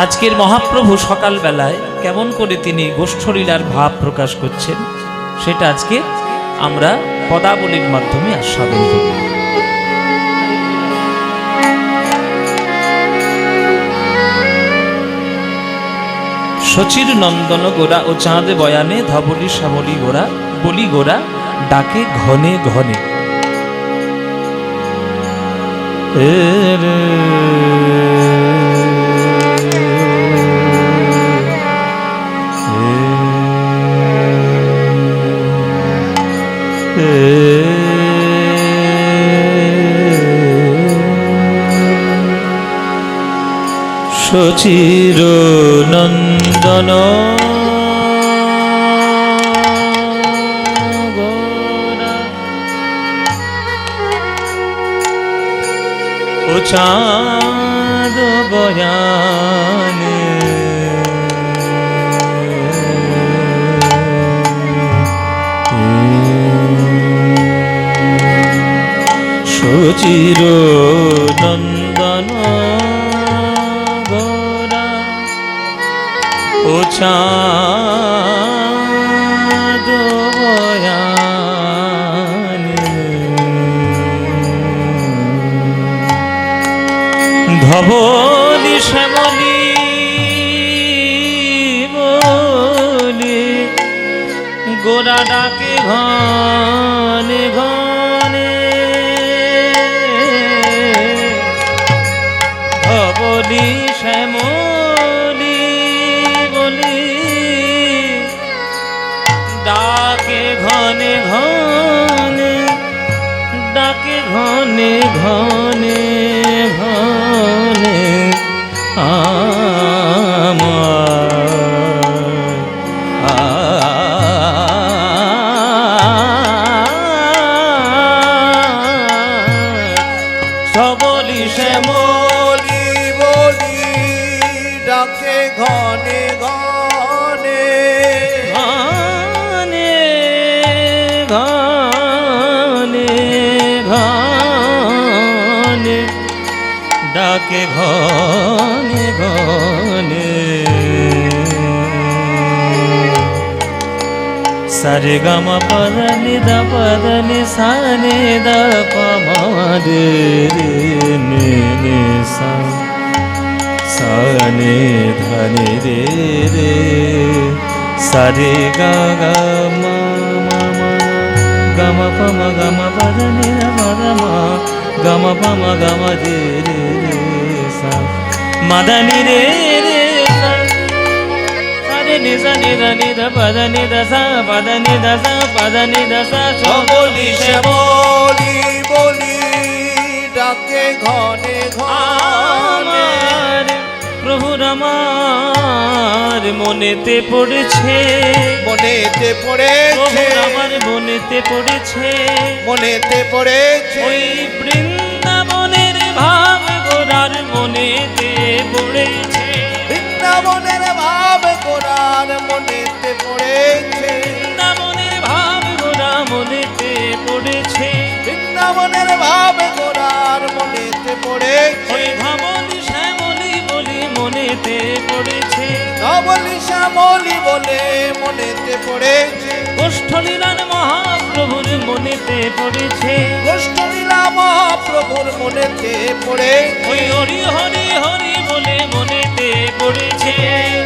আজকের মহাপ্রভু সকালবেলায় কেমন করে তিনি গোষ্ঠলীলার ভাব প্রকাশ করছেন, সেটা আজকে আমরা পদাবলীর মাধ্যমে আস্বাদন করব। শচীর নন্দন গোরা ও চাঁদ বয়ানে ধবলি শ্যামলি গোরা, বলি গোরা ডাকে ঘনে ঘনে। এ রে শচির নন্দন চাঁদ বয়ানে। সুচির চাঁদ ধবলি শ্যামলি বলি গোরা ডাকে ঘনে ঘনে। ধবলি শ্যামলি বলি ডাকে ঘনে ঘনে ডাকে ঘনে ঘনে ঘনে আমার ঘনে ঘনে। ঘনে ঘনে ঘনে। ডাকে ঘনে ঘনে। সারে গাম পদ নিদ পদ নি সানে। দ পমারে নে নে সা সানে ধনে রে রে। সারে গা গা মা মা মা। গম পম গম পদ নি মা গম পম গম রে রে রে সা। মদনি রে রে সা। বলি বলি ডাকে ঘনে ঘনে। প্রভুর আমার মনেতে পড়েছে। মনেতে পড়েছে। আমার মনেতে পড়েছে। মনেতে পড়েছে। ওই বৃন্দাবনের ভাব গোরার মনেতে পড়েছে। বৃন্দাবনের ভাব গোরার মনেতে পড়েছে। বৃন্দাবনের ভাব গোরা মনেতে পড়েছে। বৃন্দাবনের ভাব মনেতে পড়েছে। ধবলি শ্যামলি বলে মনেতে পড়েছে। গোষ্ঠলীলার মহাপ্রভুর মনেতে পড়েছে। গোষ্ঠলীলা মহাপ্রভুর মনেতে পড়েছে। ওই হরি হরি হরি বলে মনেতে পড়েছে।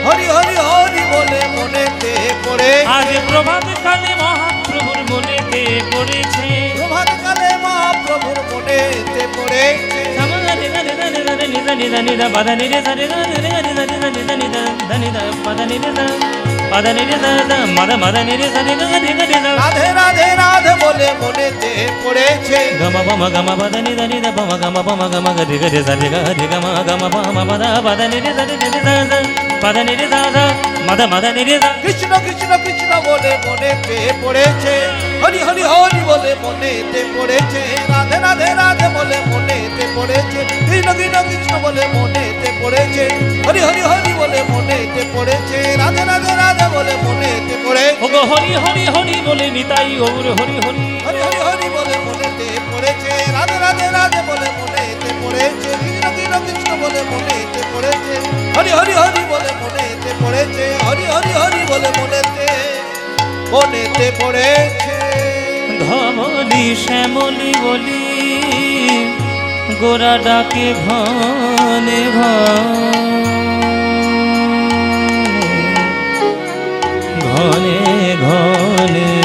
হরি হরি হরি বলে মনেতে পড়েছে আজ প্রভাত কালে মহাপ্রভুর মনেতে পড়েছে। প্রভাত কালে মহাপ্রভুর মনেতে পড়েছে। நித நித நித பத நித சரித நித நித நித நித நித த நித பத நித பத நித த மத மத நித சரித நித நித ராதே ராதே ராத বলে মনেতে পড়েছে গম বম গম বদ নিদ নিদ বম গম বম গম গ ধিগ ধিগ ধিগ গ ধিগ ম গম বম বদ বদ নিদ নিদ পদ নিদ মাদা মাদা নিরে কৃষ্ণ কৃষ্ণ কৃষ্ণ বলে মনে পেয়ে পড়েছে। হরি হরি হরি বলে মনে তে পড়েছে। রাধে রাধে রাধে বলে মনে তে পড়েছে। কৃষ্ণ কৃষ্ণ কৃষ্ণ বলে মনে তে পড়েছে। হরি হরি হরি বলে মনে তে পড়েছে। রাধে রাধে রাধে বলে মনে তে পড়ে ও গো হরি হরি হরি বলে নিতাই ওর হরি হরি। হরি হরি হরি বলে মনে তে পড়েছে। রাধে রাধে রাধে বলে মনে তে পড়েছে। কৃষ্ণ কৃষ্ণ কৃষ্ণ বলে মনে তে পড়েছে। হরি হরি হরি জীবনেতে পড়েছে। ধবলি শ্যামলি বলি গোরা ডাকে ভনে ভ ঘনে ঘনে